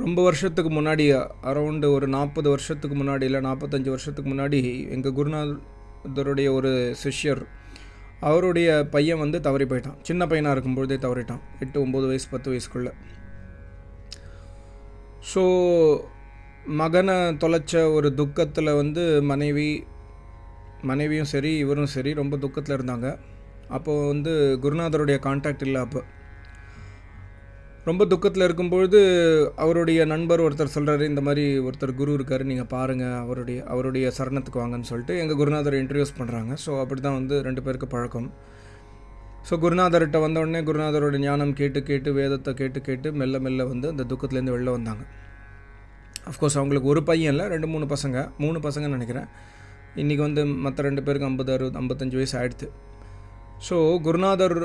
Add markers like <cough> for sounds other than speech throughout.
ரொம்ப வருஷத்துக்கு முன்னாடி அரௌண்டு ஒரு நாற்பது வருஷத்துக்கு முன்னாடி இல்லை நாற்பத்தஞ்சு வருஷத்துக்கு முன்னாடி எங்கள் குருநாதருடைய ஒரு சிஷ்யர் அவருடைய பையன் வந்து தவறி போயிட்டான். சின்ன பையனாக இருக்கும்பொழுதே தவறிட்டான். எட்டு ஒம்பது வயசு பத்து வயசுக்குள்ளே. ஸோ மகனை தொலைச்ச ஒரு துக்கத்தில் வந்து மனைவி மனைவியும் சரி இவரும் சரி ரொம்ப துக்கத்தில் இருந்தாங்க. அப்போது வந்து குருநாதருடைய காண்டாக்ட் இல்லை அப்போ. ரொம்ப துக்கத்தில் இருக்கும்பொழுது அவருடைய நண்பர் ஒருத்தர் சொல்கிறாரு இந்த மாதிரி ஒருத்தர் குரு இருக்கார் நீங்கள் பாருங்கள் அவருடைய அவருடைய சரணத்துக்கு வாங்கன்னு சொல்லிட்டு எங்கள் குருநாதரை இன்ட்ரடியூஸ் பண்ணுறாங்க ஸோ அப்படி தான் வந்து ரெண்டு பேருக்கு பழக்கம். ஸோ குருநாதர்கிட்ட வந்த உடனே குருநாதரோட ஞானம் கேட்டு கேட்டு வேதத்தை கேட்டு கேட்டு மெல்ல மெல்ல வந்து அந்த துக்கத்துலேருந்து வெளில வந்தாங்க. அஃப்கோர்ஸ் அவங்களுக்கு ஒரு பையன் இல்லை ரெண்டு மூணு பசங்க. மூணு பசங்கன்னு நினைக்கிறேன். இன்றைக்கி வந்து மற்ற ரெண்டு பேருக்கு ஐம்பது அறுபது ஐம்பத்தஞ்சு வயசு ஆயிடுத்து. ஸோ குருநாதர்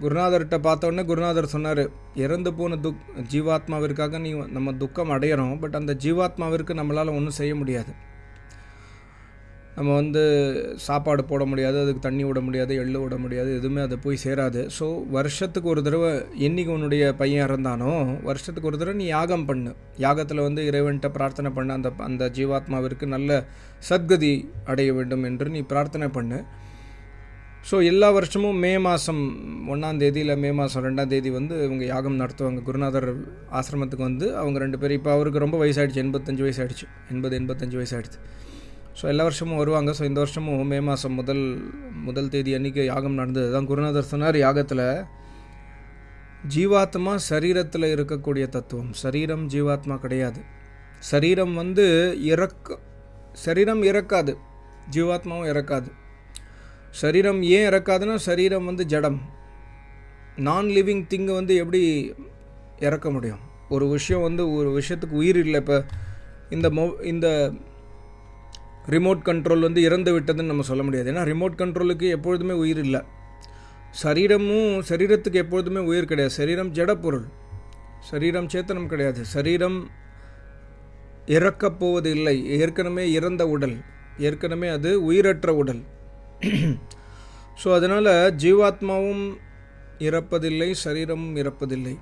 குருநாதர்கிட்ட பார்த்தோன்னே குருநாதர் சொன்னார் இறந்து போன துக் ஜீவாத்மாவிற்காக நீ நம்ம துக்கம் அடையிறோம் பட் அந்த ஜீவாத்மாவிற்கு நம்மளால் ஒன்றும் செய்ய முடியாது நம்ம வந்து சாப்பாடு போட முடியாது அதுக்கு தண்ணி விட முடியாது எள்ளு விட முடியாது எதுவுமே அது போய் சேராது ஸோ வருஷத்துக்கு ஒரு தடவை என்னைக்கு உன்னுடைய பையன் இறந்தானோ வருஷத்துக்கு ஒரு தடவை நீ யாகம் பண்ணு யாகத்தில் வந்து இறைவன்கிட்ட பிரார்த்தனை பண்ண அந்த அந்த ஜீவாத்மாவிற்கு நல்ல சத்கதி அடைய வேண்டும் என்று நீ பிரார்த்தனை பண்ணு ஸோ எல்லா வருஷமும் மே மாதம் ஒன்றாம் தேதி இல்லை மே மாதம் ரெண்டாம் தேதி வந்து இவங்க யாகம் நடத்துவாங்க. குருநாதர் ஆசிரமத்துக்கு வந்து அவங்க ரெண்டு பேரும். இப்போ அவருக்கு ரொம்ப வயசாயிடுச்சு. எண்பத்தஞ்சு வயசாயிடுச்சு. எண்பது எண்பத்தஞ்சு வயசாயிடுச்சு. ஸோ எல்லா வருஷமும் வருவாங்க. ஸோ இந்த வருஷமும் மே மாதம் முதல் முதல் தேதி அன்றைக்கி யாகம் நடந்தது. தான் குருநாதர் சொன்னார் யாகத்தில் ஜீவாத்மா சரீரத்தில் இருக்கக்கூடிய தத்துவம். சரீரம் ஜீவாத்மா கிடையாது. சரீரம் வந்து இறக்க சரீரம் இறக்காது. ஜீவாத்மாவும் இறக்காது. சரீரம் ஏன் இறக்காதுன்னா சரீரம் வந்து ஜடம். நான் லிவிங் திங்கை வந்து எப்படி இறக்க முடியும்? ஒரு விஷயம் வந்து ஒரு விஷயத்துக்கு உயிர் இல்லை இப்போ இந்த மொ இந்த ரிமோட் கண்ட்ரோல் வந்து இறந்து விட்டதுன்னு நம்ம சொல்ல முடியாது. ஏன்னா ரிமோட் கண்ட்ரோலுக்கு எப்பொழுதுமே உயிர் இல்லை. சரீரமும் சரீரத்துக்கு எப்பொழுதுமே உயிர் கிடையாது. சரீரம் ஜடப்பொருள். சரீரம் சேத்தனம் கிடையாது. சரீரம் இறக்கப் போவது இல்லை ஏற்கனவே இறந்த உடல். ஏற்கனவே அது உயிரற்ற உடல். <clears throat> ஸோ அதனால் ஜீவாத்மாவும் இறப்பதில்லை சரீரமும் இறப்பதில்லை.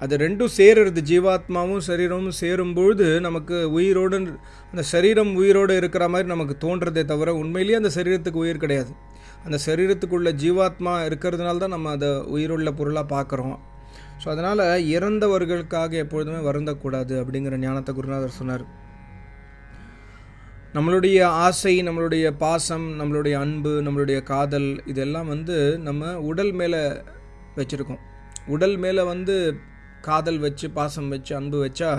அது ரெண்டும் சேருறது. ஜீவாத்மாவும் சரீரமும் சேரும்பொழுது நமக்கு உயிரோடு அந்த சரீரம் உயிரோடு இருக்கிற மாதிரி நமக்கு தோன்றதே தவிர உண்மையிலேயே அந்த சரீரத்துக்கு உயிர் கிடையாது. அந்த சரீரத்துக்குள்ள ஜீவாத்மா இருக்கிறதுனால தான் நம்ம அதை உயிருள்ள பொருளாக பார்க்குறோம். ஸோ அதனால் இறந்தவர்களுக்காக எப்பொழுதுமே வருந்தக்கூடாது அப்படிங்கிற ஞானத்தை குருநாதர் சொன்னார். நம்மளுடைய ஆசை நம்மளுடைய பாசம் நம்மளுடைய அன்பு நம்மளுடைய காதல் இதெல்லாம் வந்து நம்ம உடல் மேலே வச்சுருக்கோம். உடல் மேலே வந்து காதல் வச்சு பாசம் வச்சு அன்பு வச்சா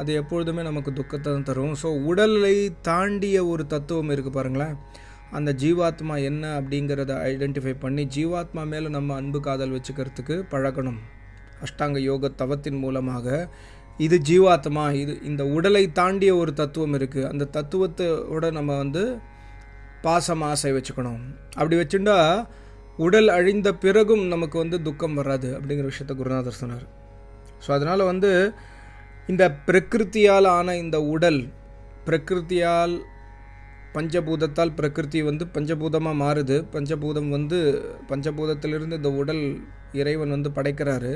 அது எப்பொழுதுமே நமக்கு துக்கத்தை தான் தரும். ஸோ உடலை தாண்டிய ஒரு தத்துவம் இருக்குது பாருங்களேன். அந்த ஜீவாத்மா என்ன அப்படிங்கிறத ஐடென்டிஃபை பண்ணி ஜீவாத்மா மேலே நம்ம அன்பு காதல் வச்சுக்கிறதுக்கு பழகணும். அஷ்டாங்க யோக தவத்தின் மூலமாக இது ஜீவாத்மா இது இந்த உடலை தாண்டிய ஒரு தத்துவம் இருக்குது அந்த தத்துவத்தோட நம்ம வந்து பாசம் ஆசை வச்சுக்கணும். அப்படி வச்சுட்டா உடல் அழிந்த பிறகும் நமக்கு வந்து துக்கம் வராது அப்படிங்கிற விஷயத்த குருநாதர் சொன்னார். ஸோ அதனால் வந்து இந்த பிரகிருத்தியால் ஆன இந்த உடல் பிரகிருத்தியால் பஞ்சபூதத்தால் பிரகிருதி வந்து பஞ்சபூதமாக மாறுது. பஞ்சபூதம் வந்து பஞ்சபூதத்திலிருந்து இந்த உடல் இறைவன் வந்து படைக்கிறாரு.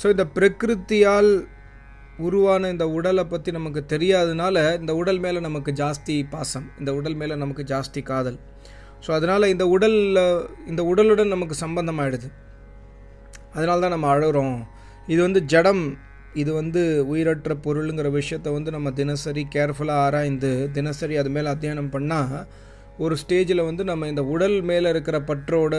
ஸோ இந்த பிரகிருத்தியால் உருவான இந்த உடலை பற்றி நமக்கு தெரியாதனால இந்த உடல் மேலே நமக்கு ஜாஸ்தி பாசம் இந்த உடல் மேலே நமக்கு ஜாஸ்தி காதல். ஸோ அதனால் இந்த உடலில் இந்த உடலுடன் நமக்கு சம்பந்தமாகிடுது அதனால தான் நம்ம அழகிறோம் இது வந்து ஜடம். இது வந்து உயிரற்ற பொருளுங்கிற விஷயத்தை வந்து நம்ம தினசரி கேர்ஃபுல்லாக ஆராய்ந்து தினசரி அது மேலே அத்தியனம் பண்ணால் ஒரு ஸ்டேஜில் வந்து நம்ம இந்த உடல் மேலே இருக்கிற பற்றோட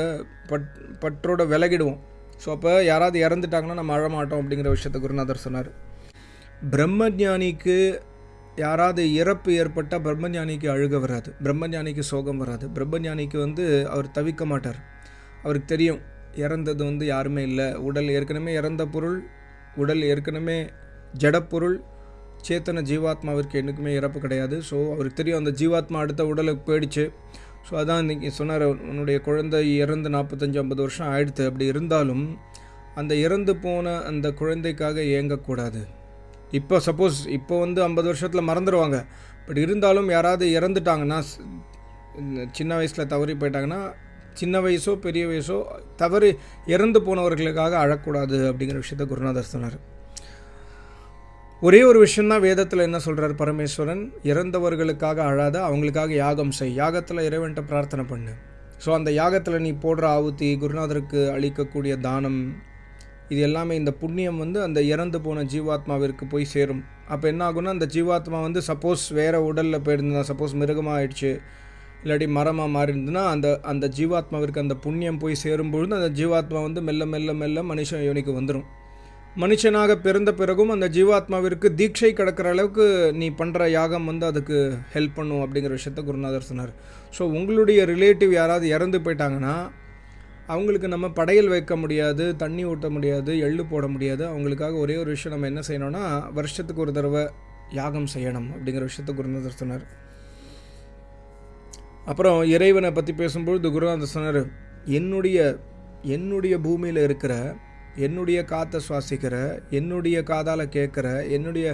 பட் பற்றோட விலகிடுவோம். ஸோ அப்போ யாராவது இறந்துட்டாங்கன்னா நம்ம அழமாட்டோம் அப்படிங்கிற விஷயத்தை குருநாதர் சொன்னார். பிரம்மஞானிக்கு யாராவது இறப்பு ஏற்பட்டால் பிரம்மஞானிக்கு அழுக வராது பிரம்மஞானிக்கு சோகம் வராது. பிரம்மஞானிக்கு வந்து அவர் தவிக்க மாட்டார். அவருக்கு தெரியும் இறந்தது வந்து யாருமே இல்லை. உடல் ஏற்கனவே இறந்த பொருள் உடல் ஏற்கனவே ஜடப்பொருள் சேத்தன ஜீவாத்மாவிற்கு என்றைக்குமே இறப்பு கிடையாது. ஸோ அவருக்கு தெரியும் அந்த ஜீவாத்மா அடுத்த உடலுக்கு போயிடுச்சு. ஸோ அதான் இன்றைக்கி சொன்னார் உன்னுடைய குழந்தை இறந்து நாற்பத்தஞ்சு ஐம்பது வருஷம் ஆயிடுத்து. அப்படி இருந்தாலும் அந்த இறந்து போன அந்த குழந்தைக்காக ஏங்கக்கூடாது. இப்போ சப்போஸ் இப்போ வந்து ஐம்பது வருஷத்தில் மறந்துடுவாங்க பட் இருந்தாலும் யாராவது இறந்துட்டாங்கன்னா இந்த சின்ன வயசில் தவறி போயிட்டாங்கன்னா சின்ன வயசோ பெரிய வயசோ தவறி இறந்து போனவர்களுக்காக அழக்கூடாது அப்படிங்கிற விஷயத்த குருநாதர் சொன்னார். ஒரே ஒரு விஷயந்தான் வேதத்தில் என்ன சொல்கிறார் பரமேஸ்வரன்? இறந்தவர்களுக்காக அழாத அவங்களுக்காக யாகம் செய். யாகத்தில் இறைவன்ட்ட பிரார்த்தனை பண்ணு. ஸோ அந்த யாகத்தில் நீ போடுற ஆவுத்தி குருநாதருக்கு அளிக்கக்கூடிய தானம் இது எல்லாமே இந்த புண்ணியம் வந்து அந்த இறந்து போன ஜீவாத்மாவிற்கு போய் சேரும். அப்போ என்ன ஆகும்னா அந்த ஜீவாத்மா வந்து சப்போஸ் வேறு உடலில் போயிருந்தா சப்போஸ் மிருகமாக ஆயிடுச்சு இல்லாட்டி மரமாக மாறி இருந்ததுன்னா அந்த அந்த ஜீவாத்மாவிற்கு அந்த புண்ணியம் போய் சேரும்பொழுது அந்த ஜீவாத்மா வந்து மெல்ல மெல்ல மெல்ல மனுஷன் யோனிக்கு வந்துடும் மனுஷனாக பிறந்த பிறகும் அந்த ஜீவாத்மாவிற்கு தீட்சை கிடக்கிற அளவுக்கு நீ பண்ணுற யாகம் வந்து அதுக்கு ஹெல்ப் பண்ணும் அப்படிங்கிற விஷயத்த குருநாதர் சொன்னார். ஸோ உங்களுடைய ரிலேட்டிவ் யாராவது இறந்து போயிட்டாங்கன்னா அவங்களுக்கு நம்ம படையல் வைக்க முடியாது தண்ணி ஊட்ட முடியாது எள்ளு போட முடியாது. அவங்களுக்காக ஒரே ஒரு விஷயம் நம்ம என்ன செய்யணும்னா வருஷத்துக்கு ஒரு தடவை யாகம் செய்யணும் அப்படிங்கிற விஷயத்த குருநாதர் சொன்னார். அப்புறம் இறைவனை பற்றி பேசும்பொழுது குருநாதர் சொன்னார் என்னுடைய என்னுடைய பூமியில் இருக்கிற என்னுடைய காற்றை சுவாசிக்கிற என்னுடைய காதால் கேட்குற என்னுடைய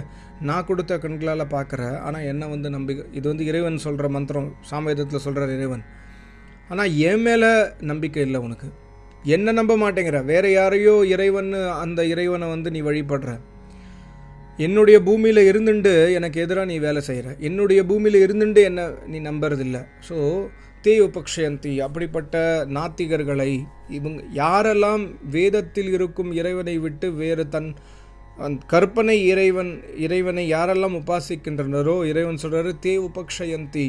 நான் கொடுத்த கண்களால் பார்க்குற ஆனால் என்ன வந்து நம்பி இது வந்து இறைவன் சொல்கிற மந்திரம் சாமவேதத்தில் சொல்கிறார் இறைவன். ஆனால் என் மேலே நம்பிக்கை இல்லை உனக்கு. என்ன நம்ப மாட்டேங்கிற. வேற யாரையோ இறைவன் அந்த இறைவனை வந்து நீ வழிபடுற. என்னுடைய பூமியில் இருந்துண்டு எனக்கு எதிராக நீ வேலை செய்கிற என்னுடைய பூமியில் இருந்துண்டு என்ன நீ நம்புறதில்ல. ஸோ தே உபக்ஷயந்தி. அப்படிப்பட்ட நாத்திகர்களை இவங்க யாரெல்லாம் வேதத்தில் இருக்கும் இறைவனை விட்டு வேறு தன் அந் கற்பனை இறைவன் இறைவனை யாரெல்லாம் உபாசிக்கின்றனரோ இறைவன் சொல்கிறாரு தே உபக்ஷயந்தி.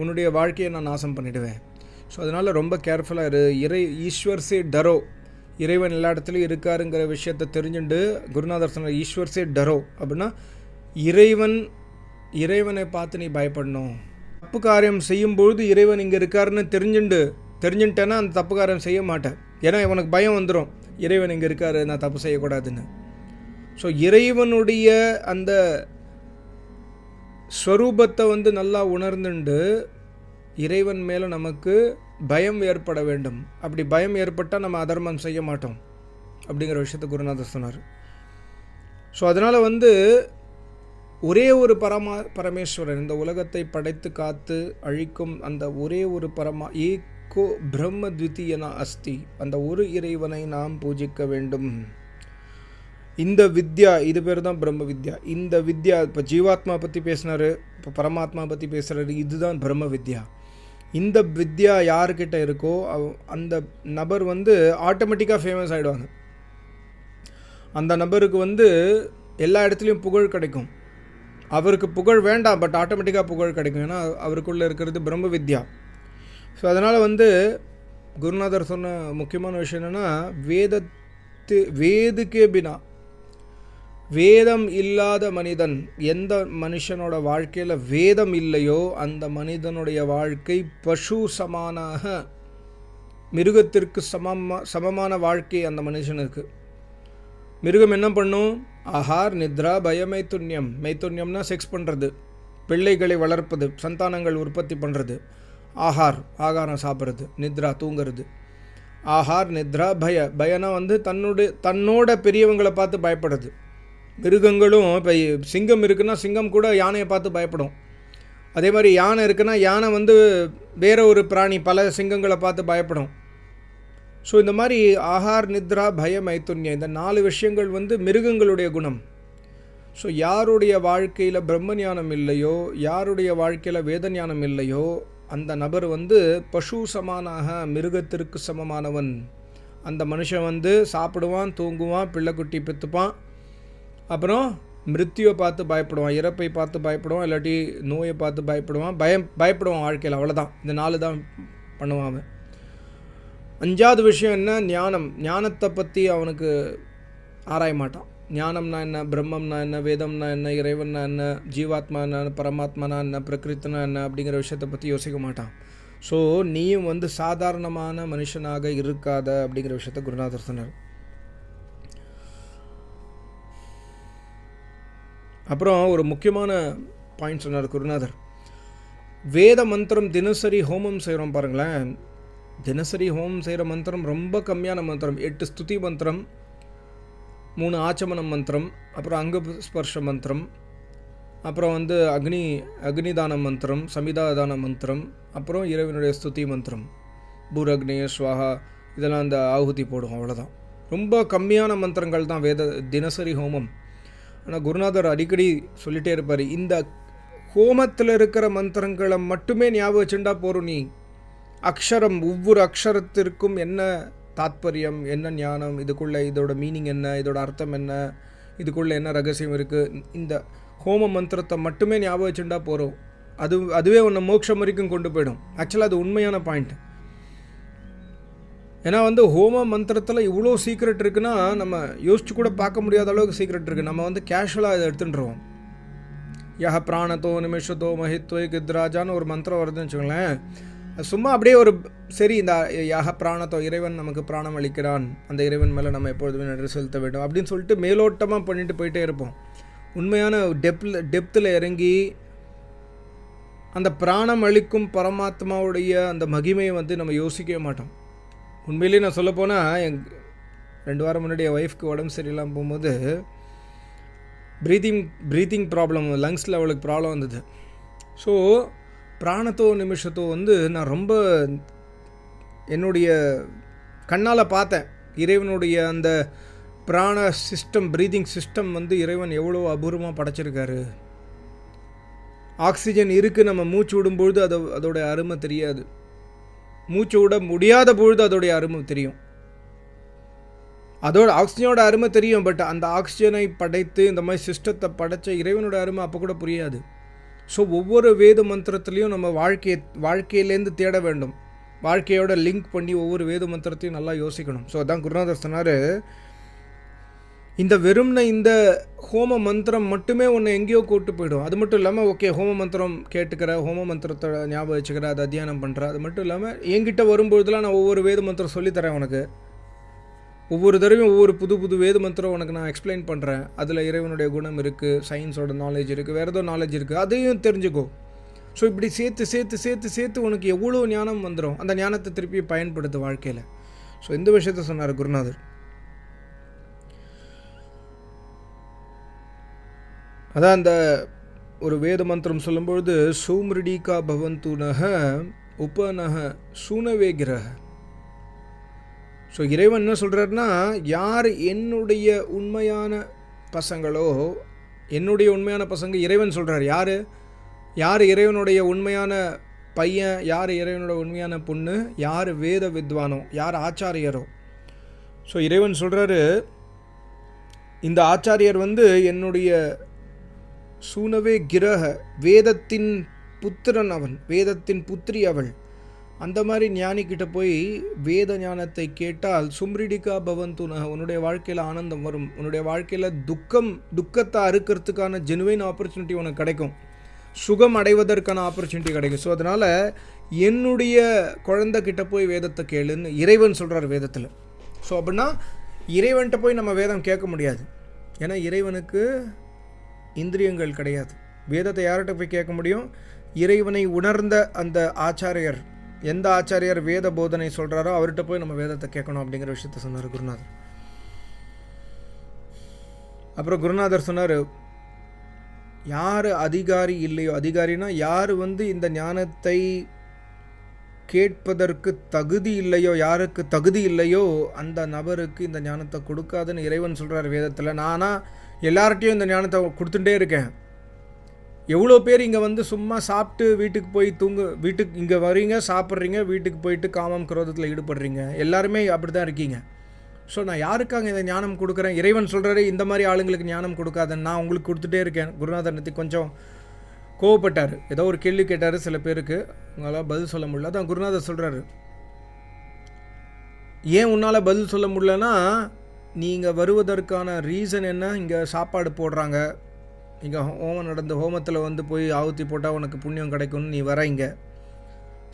உன்னுடைய வாழ்க்கையை நான் நாசம் பண்ணிடுவேன். ஸோ அதனால் ரொம்ப கேர்ஃபுல்லாக இரு. இறை ஈஸ்வர் சே டரோ. இறைவன் எல்லா இடத்துலையும் இருக்காருங்கிற விஷயத்தை தெரிஞ்சுண்டு குருநாதர் சொன்ன ஈஸ்வர் சே டரோ. அப்படின்னா இறைவன் இறைவனை பார்த்து நீ பயப்படணும். தப்பு காரியம் செய்யும்பொழுது இறைவன் இங்கே இருக்காருன்னு தெரிஞ்சுண்டு தெரிஞ்சுட்டேன்னா அந்த தப்பு காரியம் செய்ய மாட்டேன். ஏன்னா இவனுக்கு பயம் வந்துடும் இறைவன் இங்கே இருக்காரு நான் தப்பு செய்யக்கூடாதுன்னு. ஸோ இறைவனுடைய அந்த ஸ்வரூபத்தை வந்து நல்லா உணர்ந்துண்டு இறைவன் மேலே நமக்கு பயம் ஏற்பட வேண்டும். அப்படி பயம் ஏற்பட்டால் நம்ம அதர்மம் செய்ய மாட்டோம். அப்படிங்கிற விஷயத்தை குருநாதர் சொன்னார். ஸோ அதனால் வந்து ஒரே ஒரு பரமா பரமேஸ்வரன் இந்த உலகத்தை படைத்து காத்து அழிக்கும் அந்த ஒரே ஒரு பரமா ஏகோ பிரம்ம த்விதீயனா அஸ்தி. அந்த ஒரு இறைவனை நாம் பூஜிக்க வேண்டும். இந்த வித்யா இது பேர் தான் பிரம்ம வித்யா. இந்த வித்யா இப்போ ஜீவாத்மா பற்றி பேசினார் இப்போ பரமாத்மா பற்றி பேசுகிறாரு இதுதான் பிரம்ம வித்யா. இந்த வித்யா யாருக்கிட்ட இருக்கோ அந்த நபர் வந்து ஆட்டோமேட்டிக்காக ஃபேமஸ் ஆகிடுவாங்க அந்த நபருக்கு வந்து எல்லா இடத்துலையும் புகழ் கிடைக்கும். அவருக்கு புகழ் வேண்டாம் பட் ஆட்டோமேட்டிக்காக புகழ் கிடைக்கும். ஏன்னா அவருக்குள்ளே இருக்கிறது பிரம்ம வித்யா. ஸோ அதனால் வந்து குருநாதர் சொன்ன முக்கியமான விஷயம் என்னென்னா வேதத்து வேதுக்கே பினா வேதம் இல்லாத மனிதன் எந்த மனுஷனோட வாழ்க்கையில் வேதம் இல்லையோ அந்த மனிதனுடைய வாழ்க்கை பசு சமானாக மிருகத்திற்கு சமமா சமமான வாழ்க்கை அந்த மனுஷனுக்கு. மிருகம் என்ன பண்ணும்? ஆஹார் நித்ரா பய மைத்துன்யம். மைத்துன்யம்னா செக்ஸ் பண்ணுறது பிள்ளைகளை வளர்ப்பது சந்தானங்கள் உற்பத்தி பண்ணுறது ஆஹார் ஆகாரம் சாப்பிட்றது. நித்ரா தூங்குறது. ஆஹார் நித்ரா பய. பயனா வந்து தன்னுடைய தன்னோட பெரியவங்களை பார்த்து பயப்படுறது. மிருகங்களும் இப்போ சிங்கம் இருக்குன்னா சிங்கம் கூட யானையை பார்த்து பயப்படும். அதே மாதிரி யானை இருக்குன்னா யானை வந்து வேற ஒரு பிராணி பல சிங்கங்களை பார்த்து பயப்படும். ஸோ இந்த மாதிரி ஆஹார் நித்ரா பய மைத்துன்யம் இந்த நாலு விஷயங்கள் வந்து மிருகங்களுடைய குணம். ஸோ யாருடைய வாழ்க்கையில் பிரம்ம ஞானம் இல்லையோ யாருடைய வாழ்க்கையில் வேத ஞானம் இல்லையோ அந்த நபர் வந்து பசு சமானாக மிருகத்திற்கு சமமானவன். அந்த மனுஷன் வந்து சாப்பிடுவான் தூங்குவான் பிள்ளைக்குட்டி பெற்றுப்பான் அப்புறம் மிருத்தியை பார்த்து பயப்படுவான் இறப்பை பார்த்து பயப்படுவான் இல்லாட்டி நோயை பார்த்து பயப்படுவான் பயம் பயப்படுவான் வாழ்க்கையில் அவ்வளோதான் இந்த நாலு தான் பண்ணுவான் அவன். அஞ்சாவது விஷயம் என்ன? ஞானம். ஞானத்தை பற்றி அவனுக்கு ஆராய மாட்டான். ஞானம்னா என்ன? பிரம்மம்னா என்ன? வேதம்னா என்ன? இறைவன்னா என்ன? ஜீவாத்மா என்ன? பரமாத்மானா என்ன? பிரகிருத்தனா என்ன? அப்படிங்கிற விஷயத்தை பற்றி யோசிக்க மாட்டான். ஸோ நீயும் வந்து சாதாரணமான மனுஷனாக இருக்காத அப்படிங்கிற விஷயத்த குருநாதர் சொன்னார். அப்புறம் ஒரு முக்கியமான பாயிண்ட் சொன்னார் குருநாதர். வேத மந்திரம் தினசரி ஹோமம் செய்கிறோம் பாருங்களேன். தினசரி ஹோமம் செய்கிற மந்திரம் ரொம்ப கம்மியான மந்திரம். எட்டு ஸ்துதி மந்திரம் மூணு ஆச்சமனம் மந்திரம் அப்புறம் அங்க ஸ்பர்ஷ மந்திரம் அப்புறம் வந்து அக்னி அக்னிதான மந்திரம் சமிதாதான மந்திரம் அப்புறம் இறைவனுடைய ஸ்துதி மந்திரம். பூரக்னேய ஸ்வாகா இதெல்லாம் அந்த ஆகுதி போடும் அவ்வளோதான் ரொம்ப கம்மியான மந்திரங்கள் தான் வேத தினசரி ஹோமம். ஆனால் குருநாதர் அடிக்கடி சொல்லிட்டே இருப்பார் இந்த ஹோமத்தில் இருக்கிற மந்திரங்களை மட்டுமே ஞாபகம் வச்சுட்டா போகிறோம் நீ. அக்ஷரம் ஒவ்வொரு அக்ஷரத்திற்கும் என்ன தாத்பரியம் என்ன ஞானம் இதுக்குள்ளே இதோட மீனிங் என்ன இதோட அர்த்தம் என்ன இதுக்குள்ளே என்ன ரகசியம் இருக்குது இந்த ஹோம மந்திரத்தை மட்டுமே ஞாபகம் வச்சுட்டா போகிறோம் அது அதுவே உன்னை மோட்சம் வரைக்கும் கொண்டு போயிடும். ஆக்சுவலாக அது உண்மையான பாயிண்ட் ஏன்னா வந்து ஹோம மந்திரத்தில் இவ்வளோ சீக்ரெட் இருக்குன்னா நம்ம யோசிச்சு கூட பார்க்க முடியாத அளவுக்கு சீக்ரெட் இருக்குது நம்ம வந்து கேஷுவலாக இதை எடுத்துட்டுருவோம். யஹ பிராணத்தோ நிமிஷத்தோ மஹித்வோ கித்ராஜான்னு ஒரு மந்திரம் வருதுன்னு வச்சுக்கோங்களேன். சும்மா அப்படியே ஒரு சரி இந்த யாக பிராணத்தோ இறைவன் நமக்கு பிராணம் அளிக்கிறான். அந்த இறைவன் மேலே நம்ம எப்பொழுதுமே நன்றி செலுத்த வேண்டும் அப்படின்னு சொல்லிட்டு மேலோட்டமாக பண்ணிட்டு போயிட்டே இருப்போம். உண்மையான டெப்பில் டெப்த்தில் இறங்கி அந்த பிராணம் அளிக்கும் பரமாத்மாவுடைய அந்த மகிமையை வந்து நம்ம யோசிக்கவே மாட்டோம். உண்மையிலேயே நான் சொல்லப்போனால் என் ரெண்டு வாரம் முன்னாடி என் ஒய்ஃப்க்கு உடம்பு சரியில்லாமல் போகும்போது ப்ரீத்திங் ப்ரீத்திங் ப்ராப்ளம் லங்ஸில் அவளுக்கு ப்ராப்ளம் வந்தது. ஸோ பிராணத்தோ நிமிஷத்தோ வந்து நான் ரொம்ப என்னுடைய கண்ணால் பார்த்தேன். இறைவனுடைய அந்த பிராண சிஸ்டம் ப்ரீதிங் சிஸ்டம் வந்து இறைவன் எவ்வளோ அபூர்வமாக படைச்சிருக்காரு. ஆக்சிஜன் இருக்குது நம்ம மூச்சு விடும்பொழுது அது அதோடைய அருமை தெரியாது. மூச்சு விட முடியாத பொழுது அதோடைய அருமை தெரியும். அதோட ஆக்சிஜனோட அருமை தெரியும் பட் அந்த ஆக்சிஜனை படைத்து இந்த மாதிரி சிஸ்டத்தை படைச்ச இறைவனோட அருமை அப்போ கூட புரியாது. ஸோ ஒவ்வொரு வேத மந்திரத்துலேயும் நம்ம வாழ்க்கையை வாழ்க்கையிலேருந்து தேட வேண்டும். வாழ்க்கையோட லிங்க் பண்ணி ஒவ்வொரு வேத மந்திரத்தையும் நல்லா யோசிக்கணும். ஸோ அதான் குருநாதர் சொன்னார் இந்த வெறும்ன இந்த ஹோம மந்திரம் மட்டுமே உன்னை எங்கேயோ கூட்டு போயிடும். அது மட்டும் இல்லாமல் ஓகே ஹோம மந்திரம் கேட்டுக்கிற ஹோம மந்திரத்தை ஞாபகம் வச்சுக்கிற அதை அத்தியானம் பண்ணுற அது மட்டும் இல்லாமல் என்கிட்ட வரும்பொழுதுலாம் நான் ஒவ்வொரு வேத மந்திரம் சொல்லித்தரேன் உனக்கு. ஒவ்வொரு தடவையும் ஒவ்வொரு புது புது வேத மந்திரம் உனக்கு நான் எக்ஸ்பிளைன் பண்ணுறேன் அதில் இறைவனுடைய குணம் இருக்குது சயின்ஸோட நாலேஜ் இருக்குது வேறு ஏதோ நாலேஜ் இருக்குது அதையும் தெரிஞ்சுக்கோ. ஸோ இப்படி சேர்த்து சேர்த்து சேர்த்து சேர்த்து உனக்கு எவ்வளோ ஞானம் வந்துடும் அந்த ஞானத்தை திருப்பி பயன்படுத்து வாழ்க்கையில். ஸோ இந்த விஷயத்த சொன்னார் குருநாதர். அதான் அந்த ஒரு வேத மந்திரம் சொல்லும்பொழுது சூம்ரிடிகா பவந்துனக உபநக சூனவேகிரக ஸோ இறைவன் என்ன சொல்கிறாருன்னா யார் என்னுடைய உண்மையான பசங்களோ என்னுடைய உண்மையான பசங்க இறைவன் சொல்கிறார் யார்? யார் இறைவனுடைய உண்மையான பையன் யார் இறைவனோட உண்மையான பொண்ணு யார் வேத வித்வானோ யார் ஆச்சாரியரோ. ஸோ இறைவன் சொல்கிறாரு இந்த ஆச்சாரியர் வந்து என்னுடைய சூனவே கிரக வேதத்தின் புத்திரன் அவன் வேதத்தின் புத்திரி அவள். அந்த மாதிரி ஞானிக்கிட்ட போய் வேத ஞானத்தை கேட்டால் சும்ரிடிகா பவந்துன உன்னுடைய வாழ்க்கையில் ஆனந்தம் வரும். உன்னுடைய வாழ்க்கையில் துக்கம் துக்கத்தை அறுக்கிறதுக்கான ஜெனுவைன் ஆப்பர்ச்சுனிட்டி உனக்கு கிடைக்கும். சுகம் அடைவதற்கான ஆப்பர்ச்சுனிட்டி கிடைக்கும். ஸோ அதனால் என்னுடைய குழந்தைகிட்ட போய் வேதத்தை கேளுன்னு இறைவன் சொல்கிறார் வேதத்தில். ஸோ அப்படின்னா இறைவன்கிட்ட போய் நம்ம வேதம் கேட்க முடியாது. ஏன்னா இறைவனுக்கு இந்திரியங்கள் கிடையாது. வேதத்தை யார்கிட்ட போய் கேட்க முடியும்? இறைவனை உணர்ந்த அந்த ஆச்சாரியர் எந்த ஆச்சாரியர் வேத போதனை சொல்கிறாரோ அவர்கிட்ட போய் நம்ம வேதத்தை கேட்கணும் அப்படிங்கிற விஷயத்த சொன்னார் குருநாதர். அப்புறம் குருநாதர் சொன்னார் யார் அதிகாரி இல்லையோ அதிகாரினா யார் வந்து இந்த ஞானத்தை கேட்பதற்கு தகுதி இல்லையோ யாருக்கு தகுதி இல்லையோ அந்த நபருக்கு இந்த ஞானத்தை கொடுக்காதுன்னு இறைவன் சொல்கிறார் வேதத்தில். நானா எல்லார்ட்டையும் இந்த ஞானத்தை கொடுத்துட்டே இருக்கேன். எவ்வளோ பேர் இங்கே வந்து சும்மா சாப்பிட்டு வீட்டுக்கு போய் தூங்கு வீட்டுக்கு இங்கே வரீங்க சாப்பிட்றீங்க வீட்டுக்கு போயிட்டு காமம் குரோதத்தில் ஈடுபடுறீங்க. எல்லாருமே அப்படி தான் இருக்கீங்க. ஸோ நான் யாருக்காக இந்த ஞானம் கொடுக்குறேன்? இறைவன் சொல்கிறாரு இந்த மாதிரி ஆளுங்களுக்கு ஞானம் கொடுக்காதன்னு நான் உங்களுக்கு கொடுத்துட்டே இருக்கேன். குருநாதனத்தை கொஞ்சம் கோவப்பட்டார். ஏதோ ஒரு கேள்வி கேட்டார் சில பேருக்கு. உங்களால் பதில் சொல்ல முடியல. அதான் குருநாதர் சொல்கிறாரு ஏன் உன்னால் பதில் சொல்ல முடியலன்னா நீங்கள் வருவதற்கான ரீசன் என்ன? இங்கே சாப்பாடு போடுறாங்க. இங்கே ஹோமம் நடந்த ஹோமத்தில் வந்து போய் ஆவுத்தி போட்டால் உனக்கு புண்ணியம் கிடைக்கும்னு நீ வர இங்கே.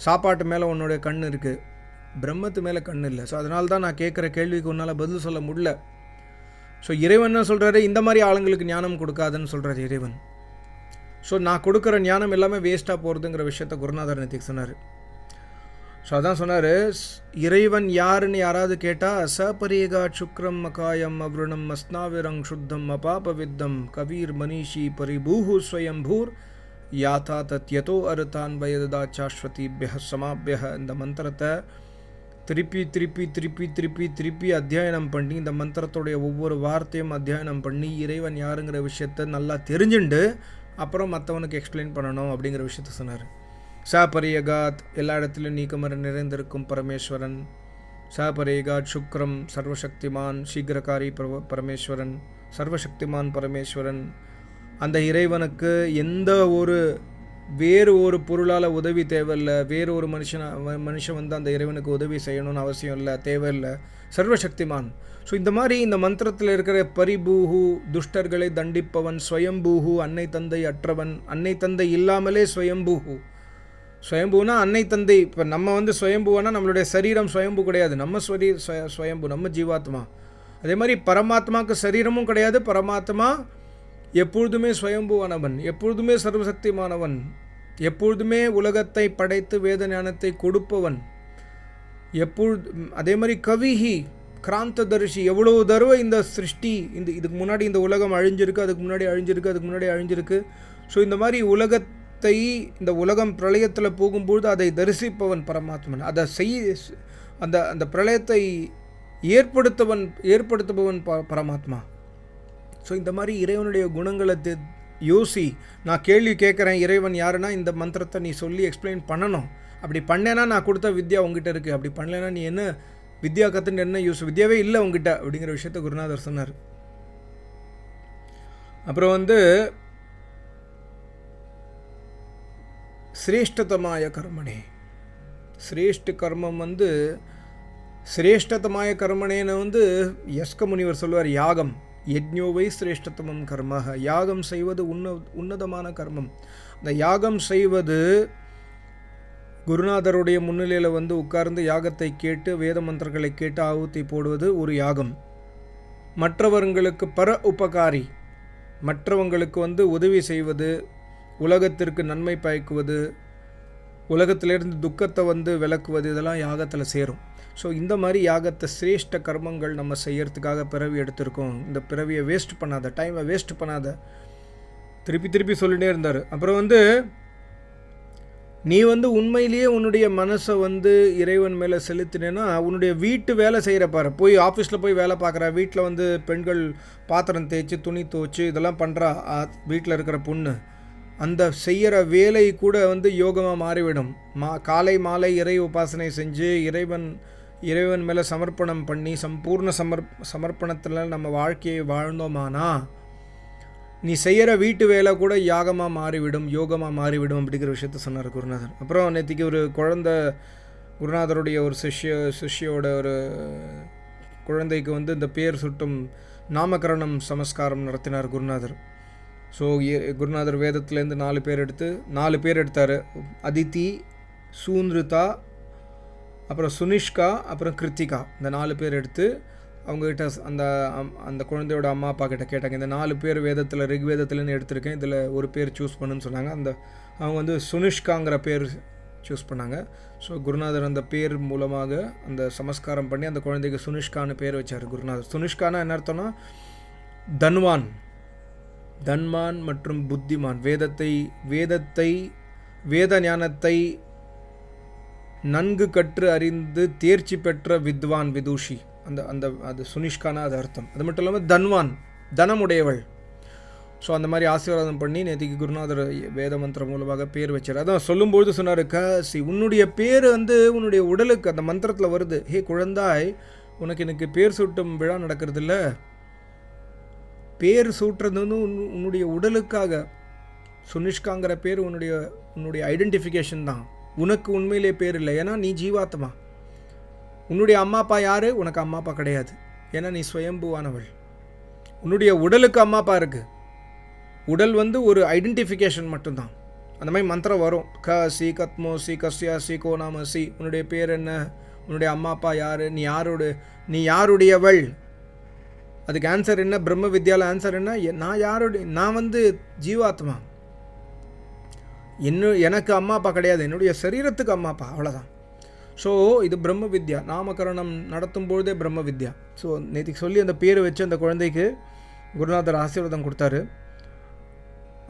சாப்பாட்டு மேலே உன்னுடைய கண் இருக்குது பிரம்மத்து மேலே கண் இல்லை. ஸோ அதனால தான் நான் கேட்குற கேள்விக்கு உன்னால் பதில் சொல்ல முடியல. ஸோ இறைவன் என்ன சொல்கிறாரு இந்த மாதிரி ஆளுங்களுக்கு ஞானம் கொடுக்காதுன்னு சொல்கிறார் இறைவன். ஸோ நான் கொடுக்குற ஞானம் எல்லாமே வேஸ்ட்டாக போகிறதுங்கிற விஷயத்த குருநாதர் நேத்திக்கு சொன்னார். ஸோ அதான் சொன்னார் இறைவன் யாருன்னு யாராவது கேட்டால் சபரீகா சுக்ரம் மகாயம் அவ்ருணம் அஸ்னாவிரங் சுத்தம் அபாப வித்தம் கபீர் மனிஷி பரிபூஹு ஸ்வயம்பூர் யாத்தா தத்யதோ அருத்தான் வயதா சாஸ்வதிபிய சமாபிய இந்த மந்திரத்தை திருப்பி திருப்பி திருப்பி திருப்பி திருப்பி அத்தியாயனம் பண்ணி இந்த மந்திரத்துடைய ஒவ்வொரு வார்த்தையும் அத்தியாயனம் பண்ணி இறைவன் யாருங்கிற விஷயத்த நல்லா தெரிஞ்சுண்டு அப்புறம் மற்றவனுக்கு எக்ஸ்பிளைன் பண்ணணும் அப்படிங்கிற விஷயத்த சொன்னார். சாபரியகாத் எல்லா இடத்துலையும் நீக்கமர நிறைந்திருக்கும் பரமேஸ்வரன். சாபரேகாத் சுக்ரம் சர்வசக்திமான் சீக்கிரகாரி பரமேஸ்வரன் சர்வசக்திமான் பரமேஸ்வரன். அந்த இறைவனுக்கு எந்த ஒரு வேறு ஒரு பொருளால் உதவி தேவையில்லை. வேறு ஒரு மனுஷன் மனுஷன் வந்து அந்த இறைவனுக்கு உதவி செய்யணும்னு அவசியம் இல்லை தேவையில்லை. சர்வசக்திமான். ஸோ இந்த மாதிரி இந்த மந்திரத்தில் இருக்கிற பரிபூஹு துஷ்டர்களை தண்டிப்பவன் ஸ்வயம்பூஹு அன்னை தந்தை அற்றவன். அன்னை தந்தை இல்லாமலே ஸ்வயம்பூஹு. சுயம்புனா அன்னை தந்தை. இப்போ நம்ம வந்து ஸ்வயம்புவானா நம்மளுடைய சரீரம் சுயம்பு கிடையாது. நம்ம ஸ்வரி ஸ்வய- ஸ்வயம்பு நம்ம ஜீவாத்மா. அதே மாதிரி பரமாத்மாவுக்கு சரீரமும் கிடையாது. பரமாத்மா எப்பொழுதுமே சுயம்புவானவன். எப்பொழுதுமே சர்வசக்திமானவன். எப்பொழுதுமே உலகத்தை படைத்து வேத ஞானத்தை கொடுப்பவன். எப்பொழுது அதே மாதிரி கவிஹி கிராந்ததரிசி எவ்வளவு தடவை இந்த சிருஷ்டி இந்த இதுக்கு முன்னாடி இந்த உலகம் அழிஞ்சிருக்கு அதுக்கு முன்னாடி அழிஞ்சிருக்கு அதுக்கு முன்னாடி அழிஞ்சிருக்கு. ஸோ இந்த மாதிரி உலகத்தை இந்த உலகம் பிரளயத்தில் போகும்பொழுது அதை தரிசிப்பவன் பரமாத்மன். அதை செய் அந்த அந்த பிரளயத்தை ஏற்படுத்தவன் ஏற்படுத்துபவன் ப பரமாத்மா. ஸோ இந்த மாதிரி இறைவனுடைய குணங்களை யோசி நான் கேள்வி கேட்குறேன் இறைவன் யாருன்னா இந்த மந்திரத்தை நீ சொல்லி எக்ஸ்பிளைன் பண்ணணும். அப்படி பண்ணேன்னா நான் கொடுத்த வித்யா உங்ககிட்ட இருக்குது அப்படி பண்ணலைன்னா நீ என்ன வித்யா கற்றுன்னு என்ன யூஸ் வித்யாவே இல்லை உங்ககிட்ட அப்படிங்கிற விஷயத்த குருநாதர் சொன்னார். அப்புறம் வந்து சிரேஷ்டதமாய கர்மனே. சிரேஷ்ட கர்மம் வந்து சிரேஷ்டதமாய கர்மனேன்னு வந்து யஸ்க முனிவர் சொல்லுவார் யாகம். யஜ்ஞோவை சிரேஷ்டதமம் கர்மாக யாகம் செய்வது உன்ன உன்னதமான கர்மம். அந்த யாகம் செய்வது குருநாதருடைய முன்னிலையில் வந்து உட்கார்ந்து யாகத்தை கேட்டு வேத மந்திரங்களை கேட்டு ஆவுத்தி போடுவது ஒரு யாகம். மற்றவர்களுக்கு பர உபகாரி. மற்றவங்களுக்கு வந்து உதவி செய்வது உலகத்திற்கு நன்மை பயக்குவது உலகத்திலிருந்து துக்கத்தை வந்து விளக்குவது இதெல்லாம் யாகத்தில் சேரும். ஸோ இந்த மாதிரி யாகத்தை சிரேஷ்ட கர்மங்கள் நம்ம செய்யறதுக்காக பிறவி எடுத்திருக்கோம். இந்த பிறவியை வேஸ்ட் பண்ணாத டைமை வேஸ்ட் பண்ணாத. திருப்பி திருப்பி சொல்லிட்டே இருந்தார். அப்புறம் வந்து நீ வந்து உண்மையிலேயே உன்னுடைய மனசை வந்து இறைவன் மேலே செலுத்தினேன்னா உன்னுடைய வீட்டு வேலை செய்கிற பாரு. போய் ஆஃபீஸில் போய் வேலை பார்க்குற. வீட்டில் வந்து பெண்கள் பாத்திரம் தேய்ச்சி துணி துவைச்சி இதெல்லாம் பண்ணுறா வீட்டில் இருக்கிற பொண்ணு. அந்த செய்கிற வேலை கூட வந்து யோகமாக மாறிவிடும். மா காலை மாலை இறை உபாசனை செஞ்சு இறைவன் இறைவன் மேலே சமர்ப்பணம் பண்ணி சம்பூர்ண சமர் சமர்ப்பணத்தில் நம்ம வாழ்க்கையை வாழ்ந்தோமானா நீ செய்கிற வீட்டு வேலை கூட யாகமாக மாறிவிடும் யோகமாக மாறிவிடும் அப்படிங்கிற விஷயத்த சொன்னார் குருநாதர். அப்புறம் நேற்றுக்கு ஒரு குழந்த குருநாதருடைய ஒரு சிஷ்ய சிஷ்யோட ஒரு குழந்தைக்கு வந்து இந்த பேர் சுட்டும் நாமகரணம் சமஸ்காரம் நடத்தினார் குருநாதர். ஸோ குருநாதர் வேதத்துலேருந்து நாலு பேர் எடுத்து நாலு பேர் எடுத்தார். அதித்தி சூந்திருதா அப்புறம் சுனிஷ்கா அப்புறம் கிருத்திகா. இந்த நாலு பேர் எடுத்து அவங்ககிட்ட அந்த அந்த குழந்தையோட அம்மா அப்பா கிட்ட கேட்டாங்க. இந்த நாலு பேர் வேதத்தில் ரிக்வேதத்துலேருந்து எடுத்திருக்கேன். இதில் ஒரு பேர் சூஸ் பண்ணுன்னு சொன்னாங்க. அந்த அவங்க வந்து சுனிஷ்காங்கிற பேர் சூஸ் பண்ணாங்க. ஸோ குருநாதர் அந்த பேர் மூலமாக அந்த சமஸ்காரம் பண்ணி அந்த குழந்தைக்கு சுனிஷ்கான்னு பேர் வச்சார் குருநாதர். சுனிஷ்கானா என்ன அர்த்தம்னா தன்வான். தன்மான் மற்றும் புத்திமான். வேதத்தை வேதத்தை வேத ஞானத்தை நன்கு கற்று அறிந்து தேர்ச்சி பெற்ற வித்வான் விதூஷி. அந்த அந்த அது சுனிஷ்கான அது அர்த்தம். அது மட்டும் இல்லாமல் தன்வான் தனமுடையவள். ஸோ அந்த மாதிரி ஆசீர்வாதம் பண்ணி நேற்றுக்கு குருநாதர் வேத மந்திரம் மூலமாக பேர் வச்சார். அதான் சொல்லும்பொழுது சொன்னார் காசி உன்னுடைய பேர் வந்து உன்னுடைய உடலுக்கு அந்த மந்திரத்தில் வருது. ஹே குழந்தாய் உனக்கு எனக்கு பேர் சூட்டும் விழா நடக்கிறது இல்லை பேர் சூட்டுறது வந்து உன் உன்னுடைய உடலுக்காக சுனிஷ்காங்கிற பேர் உன்னுடைய உன்னுடைய ஐடென்டிஃபிகேஷன் தான். உனக்கு உண்மையிலே பேர் இல்லை. ஏன்னா நீ ஜீவாத்மா. உன்னுடைய அம்மா அப்பா யார்? உனக்கு அம்மா அப்பா கிடையாது. ஏன்னா நீ சுயம்புவானவள் உன்னுடைய உடலுக்கு அம்மா அப்பா இருக்குது உடல் வந்து ஒரு ஐடென்டிஃபிகேஷன் மட்டும்தான். அந்த மாதிரி மந்திரம் வரும். க சி கத்மோ சி கஸ்யா சி கோனாம சி. உன்னுடைய பேர் என்ன? உன்னுடைய அம்மா அப்பா யார்? நீ யாரோட நீ யாருடையவள்? அதுக்கு ஆன்சர் என்ன? பிரம்ம வித்யாவில் ஆன்சர் என்ன நான் யாருடைய நான் வந்து ஜீவாத்மா. இன்னும் எனக்கு அம்மா அப்பா கிடையாது. என்னுடைய சரீரத்துக்கு அம்மா அப்பா. அவ்வளோதான் ஸோ இது பிரம்ம வித்யா நாமகரணம் நடத்தும் பொழுதே பிரம்ம வித்யா ஸோ நேற்றுக்கு சொல்லி அந்த பேரை வச்சு அந்த குழந்தைக்கு குருநாதர் ஆசீர்வாதம் கொடுத்தாரு.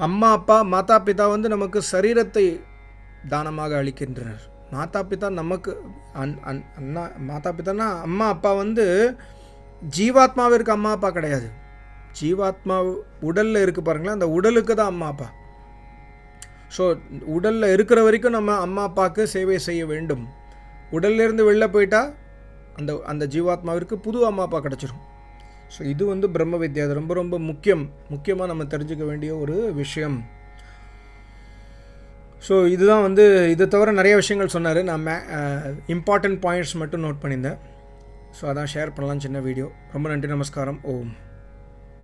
அம்மா அப்பா மாதா பிதா வந்து நமக்கு சரீரத்தை தானமாக அளிக்கின்றனர். மாதா பிதா நமக்கு அன் அன் அண்ணா மாதா பிதானா அம்மா அப்பா வந்து ஜீவாத்மாவிற்கு அம்மா அப்பா கிடையாது. ஜீவாத்மா உடலில் இருக்குது பாருங்களேன் அந்த உடலுக்கு தான் அம்மா அப்பா. ஸோ உடலில் இருக்கிற வரைக்கும் நம்ம அம்மா அப்பாவுக்கு சேவை செய்ய வேண்டும். உடல்லேருந்து வெளில போயிட்டா அந்த அந்த ஜீவாத்மாவிற்கு புது அம்மா அப்பா கிடச்சிரும். ஸோ இது வந்து பிரம்ம வித்யா. அது ரொம்ப ரொம்ப முக்கியம். முக்கியமாக நம்ம தெரிஞ்சுக்க வேண்டிய ஒரு விஷயம். ஸோ இதுதான் வந்து இதை தவிர நிறைய விஷயங்கள் சொன்னார். நான் மே இம்பார்ட்டன்ட் பாயிண்ட்ஸ் மட்டும் நோட் பண்ணியிருந்தேன். ஸோ அதான் ஷேர் பண்ணலாம் சின்ன வீடியோ ரொம்ப நன்றி நமஸ்காரம் ஓம்